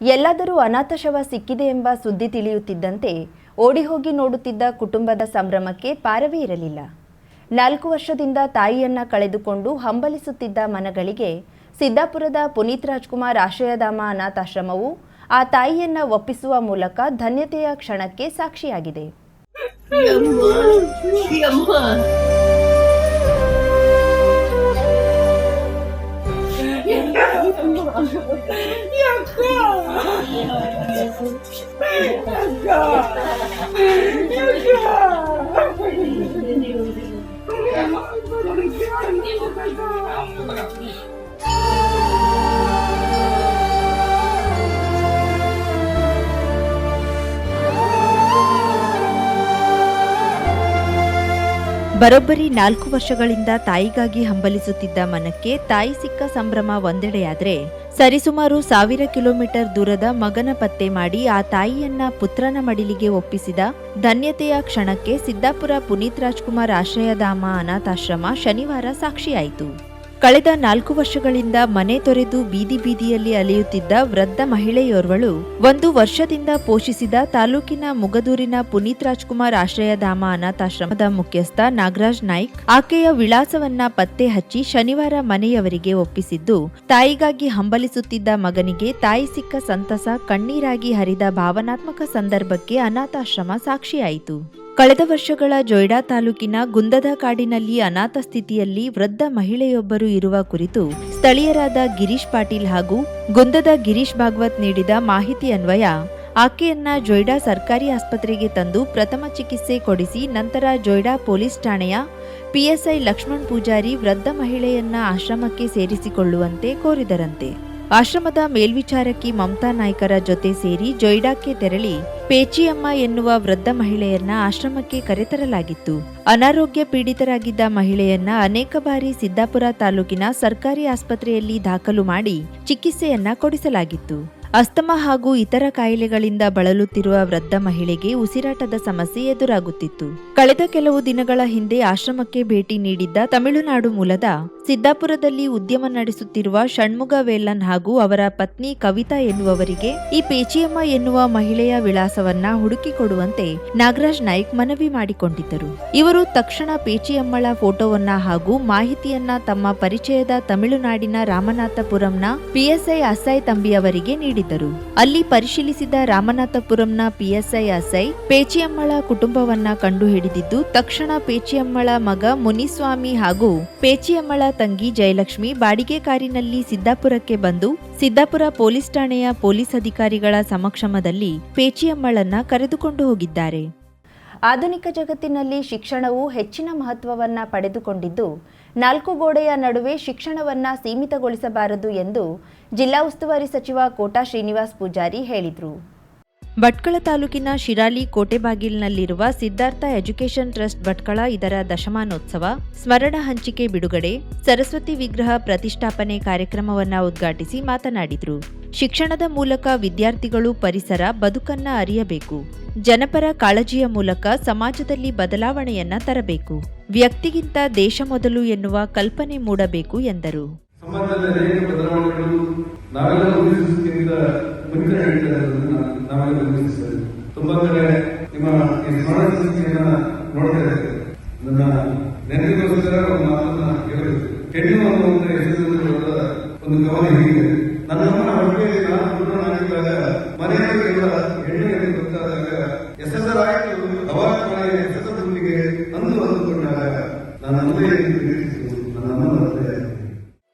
ಎಲ್ಲಾದರೂ ಅನಾಥ ಶವ ಸಿಕ್ಕಿದೆ ಎಂಬ ಸುದ್ದಿ ತಿಳಿಯುತ್ತಿದ್ದಂತೆ ಓಡಿ ಹೋಗಿ ನೋಡುತ್ತಿದ್ದ ಕುಟುಂಬದ ಸಂಭ್ರಮಕ್ಕೆ ಪಾರವೇ ಇರಲಿಲ್ಲ. ನಾಲ್ಕು ವರ್ಷದಿಂದ ತಾಯಿಯನ್ನ ಕಳೆದುಕೊಂಡು ಹಂಬಲಿಸುತ್ತಿದ್ದ ಮನಗಳಿಗೆ ಸಿದ್ದಾಪುರದ ಪುನೀತ್ ರಾಜ್ಕುಮಾರ್ ಆಶ್ರಯಧಾಮ ಅನಾಥಾಶ್ರಮವು ಆ ತಾಯಿಯನ್ನ ಒಪ್ಪಿಸುವ ಮೂಲಕ ಧನ್ಯತೆಯ ಕ್ಷಣಕ್ಕೆ ಸಾಕ್ಷಿಯಾಗಿದೆ. Il y a encore Il y a encore Il y a encore ಬರೋಬ್ಬರಿ ನಾಲ್ಕು ವರ್ಷಗಳಿಂದ ತಾಯಿಗಾಗಿ ಹಂಬಲಿಸುತ್ತಿದ್ದ ಮನಕ್ಕೆ ತಾಯಿ ಸಿಕ್ಕ ಸಂಭ್ರಮ ಒಂದೆಡೆಯಾದರೆ ಸರಿಸುಮಾರು ಸಾವಿರ ಕಿಲೋಮೀಟರ್ ದೂರದ ಮಗನ ಪತ್ತೆ ಮಾಡಿ ಆ ತಾಯಿಯನ್ನ ಪುತ್ರನ ಮಡಿಲಿಗೆ ಒಪ್ಪಿಸಿದ ಧನ್ಯತೆಯ ಕ್ಷಣಕ್ಕೆ ಸಿದ್ದಾಪುರ ಪುನೀತ್ ರಾಜ್ಕುಮಾರ್ ಆಶ್ರಯಧಾಮ ಅನಾಥಾಶ್ರಮ ಶನಿವಾರ ಸಾಕ್ಷಿಯಾಯಿತು. ಕಳೆದ ನಾಲ್ಕು ವರ್ಷಗಳಿಂದ ಮನೆ ತೊರೆದು ಬೀದಿ ಬೀದಿಯಲ್ಲಿ ಅಲೆಯುತ್ತಿದ್ದ ವೃದ್ಧ ಮಹಿಳೆಯೋರ್ವಳು ಒಂದು ವರ್ಷದಿಂದ ಪೋಷಿಸಿದ ತಾಲೂಕಿನ ಮುಗದೂರಿನ ಪುನೀತ್ ರಾಜ್ಕುಮಾರ್ ಆಶ್ರಯಧಾಮ ಅನಾಥಾಶ್ರಮದ ಮುಖ್ಯಸ್ಥ ನಾಗರಾಜ್ ನಾಯ್ಕ್, ಆಕೆಯ ವಿಳಾಸವನ್ನ ಪತ್ತೆ ಹಚ್ಚಿ ಶನಿವಾರ ಮನೆಯವರಿಗೆ ಒಪ್ಪಿಸಿದ್ದು, ತಾಯಿಗಾಗಿ ಹಂಬಲಿಸುತ್ತಿದ್ದ ಮಗನಿಗೆ ತಾಯಿ ಸಿಕ್ಕ ಸಂತಸ, ಕಣ್ಣೀರಾಗಿ ಹರಿದ ಭಾವನಾತ್ಮಕ ಸಂದರ್ಭಕ್ಕೆ ಅನಾಥಾಶ್ರಮ ಸಾಕ್ಷಿಯಾಯಿತು. ಕಳೆದ ವರ್ಷಗಳ ಜೊಯ್ಡಾ ತಾಲೂಕಿನ ಗುಂದದ ಕಾಡಿನಲ್ಲಿ ಅನಾಥ ಸ್ಥಿತಿಯಲ್ಲಿ ವೃದ್ಧ ಮಹಿಳೆಯೊಬ್ಬರು ಇರುವ ಕುರಿತು ಸ್ಥಳೀಯರಾದ ಗಿರೀಶ್ ಪಾಟೀಲ್ ಹಾಗೂ ಗುಂದದ ಗಿರೀಶ್ ಭಾಗವತ್ ನೀಡಿದ ಮಾಹಿತಿ ಅನ್ವಯ. ಆಕೆಯನ್ನ ಜೊಯ್ಡಾ ಸರ್ಕಾರಿ ಆಸ್ಪತ್ರೆಗೆ ತಂದು ಪ್ರಥಮ ಚಿಕಿತ್ಸೆ ಕೊಡಿಸಿ ನಂತರ ಜೊಯ್ಡಾ ಪೊಲೀಸ್ ಠಾಣೆಯ ಪಿಎಸ್ಐ ಲಕ್ಷ್ಮಣ್ ಪೂಜಾರಿ ವೃದ್ಧ ಮಹಿಳೆಯನ್ನ ಆಶ್ರಮಕ್ಕೆ ಸೇರಿಸಿಕೊಳ್ಳುವಂತೆ ಕೋರಿದರಂತೆ. ಆಶ್ರಮದ ಮೇಲ್ವಿಚಾರಕಿ ಮಮತಾ ನಾಯ್ಕರ ಜೊತೆ ಸೇರಿ ಜೊಯ್ಡಾಕ್ಕೆ ತೆರಳಿ ಪೇಚಿಯಮ್ಮ ಎನ್ನುವ ವೃದ್ಧ ಮಹಿಳೆಯನ್ನ ಆಶ್ರಮಕ್ಕೆ ಕರೆತರಲಾಗಿತ್ತು. ಅನಾರೋಗ್ಯ ಪೀಡಿತರಾಗಿದ್ದ ಮಹಿಳೆಯನ್ನ ಅನೇಕ ಬಾರಿ ಸಿದ್ದಾಪುರ ತಾಲೂಕಿನ ಸರ್ಕಾರಿ ಆಸ್ಪತ್ರೆಯಲ್ಲಿ ದಾಖಲು ಮಾಡಿ ಚಿಕಿತ್ಸೆಯನ್ನ ಕೊಡಿಸಲಾಗಿತ್ತು. ಅಸ್ತಮ ಹಾಗೂ ಇತರ ಕಾಯಿಲೆಗಳಿಂದ ಬಳಲುತ್ತಿರುವ ವೃದ್ಧ ಮಹಿಳೆಗೆ ಉಸಿರಾಟದ ಸಮಸ್ಯೆ ಎದುರಾಗುತ್ತಿತ್ತು. ಕಳೆದ ಕೆಲವು ದಿನಗಳ ಹಿಂದೆ ಆಶ್ರಮಕ್ಕೆ ಭೇಟಿ ನೀಡಿದ್ದ ತಮಿಳುನಾಡು ಮೂಲದ ಸಿದ್ದಾಪುರದಲ್ಲಿ ಉದ್ಯಮ ನಡೆಸುತ್ತಿರುವ ಷಣ್ಮುಗ ವೇಲನ್ ಹಾಗೂ ಅವರ ಪತ್ನಿ ಕವಿತಾ ಎನ್ನುವವರಿಗೆ ಈ ಪೇಚಿಯಮ್ಮ ಎನ್ನುವ ಮಹಿಳೆಯ ವಿಳಾಸವನ್ನ ಹುಡುಕಿಕೊಡುವಂತೆ ನಾಗರಾಜ್ ನಾಯ್ಕ್ ಮನವಿ ಮಾಡಿಕೊಂಡಿದ್ದರು. ಇವರು ತಕ್ಷಣ ಪೇಚಿಯಮ್ಮಳ ಫೋಟೋವನ್ನ ಹಾಗೂ ಮಾಹಿತಿಯನ್ನ ತಮ್ಮ ಪರಿಚಯದ ತಮಿಳುನಾಡಿನ ರಾಮನಾಥಪುರಂನ ಪಿಎಸ್ಐ ಅಸೈ ತಂಬಿಯವರಿಗೆ ನೀಡಿದ್ದರು. ಅಲ್ಲಿ ಪರಿಶೀಲಿಸಿದ ರಾಮನಾಥಪುರಂನ ಪಿಎಸ್ಐ ಅಸೈ ಪೇಚಿಯಮ್ಮಳ ಕುಟುಂಬವನ್ನ ಕಂಡುಹಿಡಿದಿದ್ದು, ತಕ್ಷಣ ಪೇಚಿಯಮ್ಮಳ ಮಗ ಮುನಿಸ್ವಾಮಿ ಹಾಗೂ ಪೇಚಿಯಮ್ಮಳ ತಂಗಿ ಜಯಲಕ್ಷ್ಮಿ ಬಾಡಿಗೆ ಕಾರಿನಲ್ಲಿ ಸಿದ್ದಾಪುರಕ್ಕೆ ಬಂದು ಸಿದ್ದಾಪುರ ಪೊಲೀಸ್ ಠಾಣೆಯ ಪೊಲೀಸ್ ಅಧಿಕಾರಿಗಳ ಸಮಕ್ಷಮದಲ್ಲಿ ಪೇಚಿಯಮ್ಮಳನ್ನ ಕರೆದುಕೊಂಡು ಹೋಗಿದ್ದಾರೆ. ಆಧುನಿಕ ಜಗತ್ತಿನಲ್ಲಿ ಶಿಕ್ಷಣವು ಹೆಚ್ಚಿನ ಮಹತ್ವವನ್ನ ಪಡೆದುಕೊಂಡಿದ್ದು, ನಾಲ್ಕು ಗೋಡೆಯ ನಡುವೆ ಶಿಕ್ಷಣವನ್ನ ಸೀಮಿತಗೊಳಿಸಬಾರದು ಎಂದು ಜಿಲ್ಲಾ ಉಸ್ತುವಾರಿ ಸಚಿವ ಕೋಟಾ ಶ್ರೀನಿವಾಸ್ ಪೂಜಾರಿ ಹೇಳಿದರು. ಭಟ್ಕಳ ತಾಲೂಕಿನ ಶಿರಾಲಿ ಕೋಟೆಬಾಗಿಲ್ನಲ್ಲಿರುವ ಸಿದ್ಧಾರ್ಥ ಎಜುಕೇಷನ್ ಟ್ರಸ್ಟ್ ಭಟ್ಕಳ ಇದರ ದಶಮಾನೋತ್ಸವ, ಸ್ಮರಣ ಹಂಚಿಕೆ ಬಿಡುಗಡೆ, ಸರಸ್ವತಿ ವಿಗ್ರಹ ಪ್ರತಿಷ್ಠಾಪನೆ ಕಾರ್ಯಕ್ರಮವನ್ನು ಉದ್ಘಾಟಿಸಿ ಮಾತನಾಡಿದರು. ಶಿಕ್ಷಣದ ಮೂಲಕ ವಿದ್ಯಾರ್ಥಿಗಳು ಪರಿಸರ ಬದುಕನ್ನ ಅರಿಯಬೇಕು. ಜನಪರ ಕಾಳಜಿಯ ಮೂಲಕ ಸಮಾಜದಲ್ಲಿ ಬದಲಾವಣೆಯನ್ನ ತರಬೇಕು. ವ್ಯಕ್ತಿಗಿಂತ ದೇಶ ಮೊದಲು ಎನ್ನುವ ಕಲ್ಪನೆ ಮೂಡಬೇಕು ಎಂದರು.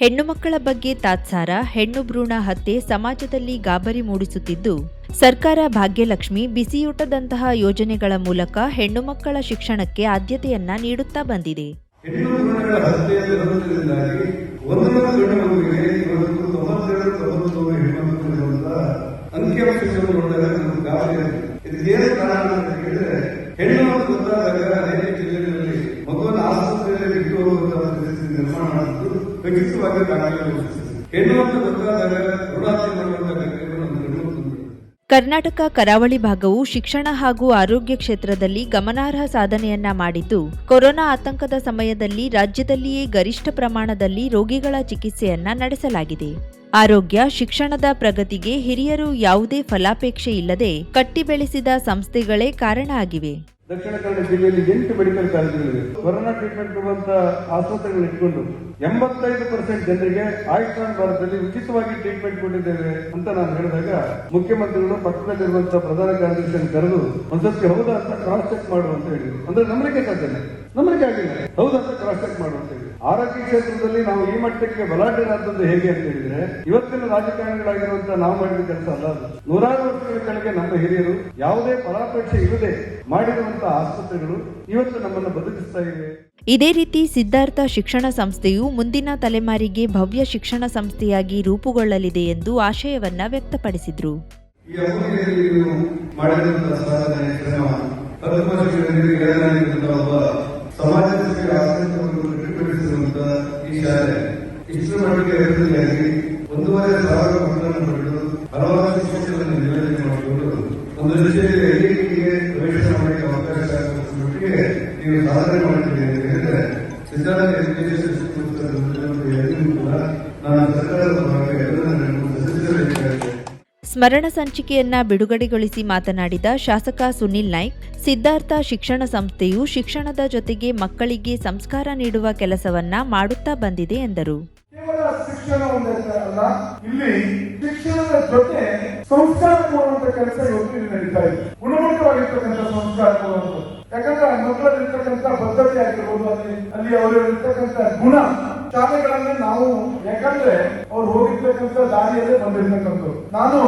ಹೆಣ್ಣು ಮಕ್ಕಳ ಬಗ್ಗೆ ತಾತ್ಸಾರ, ಹೆಣ್ಣು ಭ್ರೂಣ ಹತ್ಯೆ ಸಮಾಜದಲ್ಲಿ ಗಾಬರಿ ಮೂಡಿಸುತ್ತಿದ್ದು, ಸರ್ಕಾರ ಭಾಗ್ಯಲಕ್ಷ್ಮಿ ಬಿಸಿಯೂಟದಂತಹ ಯೋಜನೆಗಳ ಮೂಲಕ ಹೆಣ್ಣು ಮಕ್ಕಳ ಶಿಕ್ಷಣಕ್ಕೆ ಆದ್ಯತೆಯನ್ನ ನೀಡುತ್ತಾ ಬಂದಿದೆ. ಹೆಣ್ಣು ಮಗುವನ್ನು ಆಸ್ಪತ್ರೆಯಲ್ಲಿ ನಿರ್ಮಾಣ ಖಚಿತವಾಗಿ ಅಂತ ಕರ್ನಾಟಕ ಕರಾವಳಿ ಭಾಗವು ಶಿಕ್ಷಣ ಹಾಗೂ ಆರೋಗ್ಯ ಕ್ಷೇತ್ರದಲ್ಲಿ ಗಮನಾರ್ಹ ಸಾಧನೆಯನ್ನ ಮಾಡಿದ್ದು, ಕೊರೋನಾ ಆತಂಕದ ಸಮಯದಲ್ಲಿ ರಾಜ್ಯದಲ್ಲಿಯೇ ಗರಿಷ್ಠ ಪ್ರಮಾಣದಲ್ಲಿ ರೋಗಿಗಳ ಚಿಕಿತ್ಸೆಯನ್ನ ನಡೆಸಲಾಗಿದೆ. ಆರೋಗ್ಯ, ಶಿಕ್ಷಣದ ಪ್ರಗತಿಗೆ ಹಿರಿಯರು ಯಾವುದೇ ಫಲಾಪೇಕ್ಷೆ ಇಲ್ಲದೆ ಕಟ್ಟಿ ಬೆಳೆಸಿದ ಸಂಸ್ಥೆಗಳೇ ಕಾರಣ ಆಗಿವೆ. ದಕ್ಷಿಣ ಕನ್ನಡ ಜಿಲ್ಲೆಯಲ್ಲಿ ಎಂಟು ಮೆಡಿಕಲ್ ಕಾಲೇಜುಗಳಿವೆ ಕೊರೋನಾ ಟ್ರೀಟ್ಮೆಂಟ್ ಆಸ್ಪತ್ರೆಗಳು ಇಟ್ಕೊಂಡು ಎಂಬತ್ತೈದು ಪರ್ಸೆಂಟ್ ಜನರಿಗೆ ಆಯುಷ್ಮಾನ್ ಭಾರತದಲ್ಲಿ ಉಚಿತವಾಗಿ ಟ್ರೀಟ್ಮೆಂಟ್ ಕೊಟ್ಟಿದ್ದೇವೆ ಅಂತ ನಾನು ಹೇಳಿದಾಗ ಮುಖ್ಯಮಂತ್ರಿಗಳು ಪಕ್ಕದಲ್ಲಿರುವಂತಹ ಪ್ರಧಾನ ಕಾರ್ಯದರ್ಶಿಯನ್ನು ಕರೆದು ಒಂದ್ಸತಿ ಹೌದಾ ಅಂತ ಕ್ರಾಸ್ ಚೆಕ್ ಮಾಡು ಅಂತ ಹೇಳಿದ್ರು. ಅಂದ್ರೆ ನಂಬಲಿಕ್ಕೆ ಸಾಧ್ಯನೇ ನಂಬಲಿಕ್ಕೆ ಆಗಿಲ್ಲ. ಅಂತ ಕ್ರಾಸ್ ಚೆಕ್ ಮಾಡು ಅಂತ ಹೇಳಿ ಆರೋಗ್ಯ ಕ್ಷೇತ್ರದಲ್ಲಿ ನಾವು ಈ ಮಟ್ಟಕ್ಕೆ ಬಲಾಢ್ಯರಾದದ್ದು ಹೇಗೆ ಅಂತ ಹೇಳಿದ್ರೆ, ಇವತ್ತಿನ ರಾಜಕಾರಣಿಗಳಾಗಿರುವಂತಹ ನಾವು ಮಾಡಿದ ಕೆಲಸ ಅಲ್ಲ ಅದು. ನೂರಾರು ವರ್ಷಗಳ ಕೆಳಗೆ ನಮ್ಮ ಹಿರಿಯರು ಯಾವುದೇ ಫಲಾಪೇಕ್ಷೆ ಇಲ್ಲದೆ ಮಾಡಿರುವಂತಹ ಆಸ್ಪತ್ರೆಗಳು ಇವತ್ತು ನಮ್ಮನ್ನು ಬದುಕಿಸ್ತಾ ಇವೆ. ಇದೇ ರೀತಿ ಸಿದ್ಧಾರ್ಥ ಶಿಕ್ಷಣ ಸಂಸ್ಥೆಯು ಮುಂದಿನ ತಲೆಮಾರಿಗೆ ಭವ್ಯ ಶಿಕ್ಷಣ ಸಂಸ್ಥೆಯಾಗಿ ರೂಪುಗೊಳ್ಳಲಿದೆ ಎಂದು ಆಶಯವನ್ನ ವ್ಯಕ್ತಪಡಿಸಿದ್ರು. ಒಂದೂವರೆ ಸಾವಿರ ಮಕ್ಕಳನ್ನು ಸ್ಮರಣ ಸಂಚಿಕೆಯನ್ನ ಬಿಡುಗಡೆಗೊಳಿಸಿ ಮಾತನಾಡಿದ ಶಾಸಕ ಸುನಿಲ್ ನಾಯ್ಕ್, ಸಿದ್ಧಾರ್ಥ ಶಿಕ್ಷಣ ಸಂಸ್ಥೆಯು ಶಿಕ್ಷಣದ ಜೊತೆಗೆ ಮಕ್ಕಳಿಗೆ ಸಂಸ್ಕಾರ ನೀಡುವ ಕೆಲಸವನ್ನ ಮಾಡುತ್ತಾ ಬಂದಿದೆ ಎಂದರು. ಯಾಕಂದ್ರೆ ಮಕ್ಕಳಲ್ಲಿರ್ತಕ್ಕಂಥ ಬದ್ಧತೆ ಆಗಿರ್ಬೋದು, ಅಲ್ಲಿ ಅವರಲ್ಲಿರ್ತಕ್ಕಂಥ ಗುಣ ಶಾಲೆಗಳನ್ನ ನಾವು ಯಾಕಂದ್ರೆ ಅವ್ರು ಹೋಗಿರ್ತಕ್ಕಂಥ ದಾರಿಯಲ್ಲೇ ಬಂದಿರ್ತಕ್ಕಂಥದ್ದು ನಾನು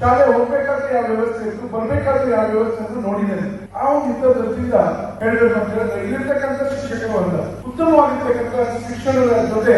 ಶಾಲೆ ಹೋಗ್ಬೇಕಾದ್ರೆ ಯಾವ ವ್ಯವಸ್ಥೆ ಇತ್ತು, ಬರ್ಬೇಕಾದ್ರೆ ಯಾವ ವ್ಯವಸ್ಥೆ ಅಂತ ನೋಡಿದ್ದೇನೆ. ಆ ಒಂದು ದೃಷ್ಟಿಯಿಂದ ಹೇಳಬೇಕು ಅಂತ ಹೇಳಿದ್ರೆ, ಇಲ್ಲಿರ್ತಕ್ಕಂಥ ಶಿಕ್ಷಕರು ಅಲ್ಲ, ಉತ್ತಮವಾಗಿರ್ತಕ್ಕಂಥ ಶಿಕ್ಷಣದ ಜೊತೆ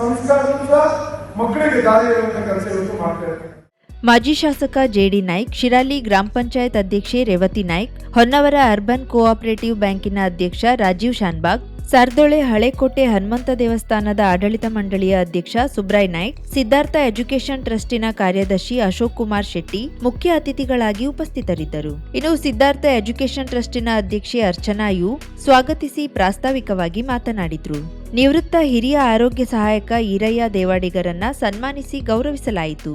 ಸಂಸ್ಕಾರದಿಂದ ಮಕ್ಕಳಿಗೆ ದಾರಿ ಇರುವಂತ ಕೆಲಸ ಇವತ್ತು ಮಾಡ್ತಾ ಇರ್ತಾರೆ ಮಾಜಿ ಶಾಸಕ ಜೆಡಿ ನಾಯ್ಕ್, ಶಿರಾಲಿ ಗ್ರಾಮ ಪಂಚಾಯತ್ ಅಧ್ಯಕ್ಷೆ ರೇವತಿ ನಾಯ್ಕ್, ಹೊನ್ನವರ ಅರ್ಬನ್ ಕೋಆಪರೇಟಿವ್ ಬ್ಯಾಂಕಿನ ಅಧ್ಯಕ್ಷ ರಾಜೀವ್ ಶಾನ್ಬಾಗ್, ಸರ್ದೊಳೆ ಹಳೆಕೋಟೆ ಹನುಮಂತ ದೇವಸ್ಥಾನದ ಆಡಳಿತ ಮಂಡಳಿಯ ಅಧ್ಯಕ್ಷ ಸುಬ್ರಾಯ್ ನಾಯ್ಕ್, ಸಿದ್ಧಾರ್ಥ ಎಜುಕೇಷನ್ ಟ್ರಸ್ಟಿನ ಕಾರ್ಯದರ್ಶಿ ಅಶೋಕ್ ಕುಮಾರ್ ಶೆಟ್ಟಿ ಮುಖ್ಯ ಅತಿಥಿಗಳಾಗಿ ಉಪಸ್ಥಿತರಿದ್ದರು. ಇನ್ನು ಸಿದ್ಧಾರ್ಥ ಎಜುಕೇಷನ್ ಟ್ರಸ್ಟಿನ ಅಧ್ಯಕ್ಷೆ ಅರ್ಚನಾ ಯು ಸ್ವಾಗತಿಸಿ ಪ್ರಾಸ್ತಾವಿಕವಾಗಿ ಮಾತನಾಡಿದರು. ನಿವೃತ್ತ ಹಿರಿಯ ಆರೋಗ್ಯ ಸಹಾಯಕ ಈರಯ್ಯ ದೇವಾಡಿಗರನ್ನ ಸನ್ಮಾನಿಸಿ ಗೌರವಿಸಲಾಯಿತು.